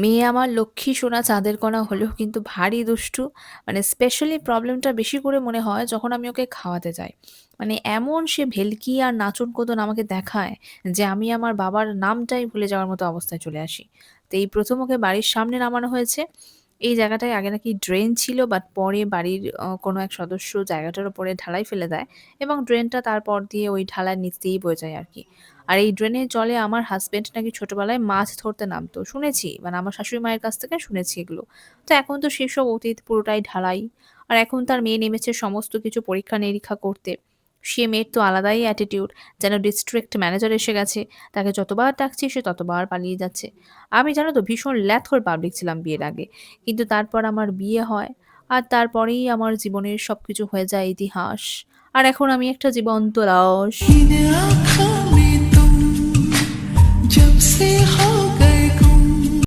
মেয়ে আমার লক্ষ্মী সোনা, চাঁদের কণা হলেও কিন্তু ভারী দুষ্টু। মানে স্পেশালি প্রবলেমটা বেশি করে মনে হয় যখন আমি ওকে খাওয়াতে যাই। মানে এমন সে ভেলকি আর নাচন-কোদন আমাকে দেখায় যে আমি আমার বাবার নামটাই ভুলে যাওয়ার মতো অবস্থায় চলে আসি। তো এই প্রথম ওকে বাড়ির সামনে নামানো হয়েছে। এই জায়গাটায় আগে নাকি ড্রেন ছিল বাট পরে বাড়ির কোনো এক সদস্য জায়গাটার উপরে ঢালাই ফেলে দেয় এবং ড্রেনটা তারপর দিয়ে ওই ঢালাইয়ের নিচ দিয়েই বয়ে যায় আরকি। আর এই ড্রেনের জলে আমার হাজব্যান্ড নাকি ছোটবেলায় মাছ ধরতে নামতো। শুনেছি। মানে আমার শাশুড়ি মায়ের কাছ থেকে শুনেছি এগুলো। তো এখন তো সেসব অতীত পুরোটাই ঢালাই। আর এখন তার মেয়ে নেমেছে সমস্ত কিছু পরীক্ষা-নিরীক্ষা করতে। সে মেয়ের তো আলাদাই অ্যাটিটিউড। যেন ডিস্ট্রিক্ট ম্যানেজার এসে গেছে। তাকে যতবার ডাকছি সে ততবার পালিয়ে যাচ্ছে। আমি জানো তো ভীষণ ল্যাথর পাবলিক ছিলাম বিয়ের আগে। কিন্তু তারপর আমার বিয়ে হয়। আর তারপরেই আমার জীবনের সব কিছু হয়ে যায় ইতিহাস। আর এখন আমি একটা জীবন্ত লাশ।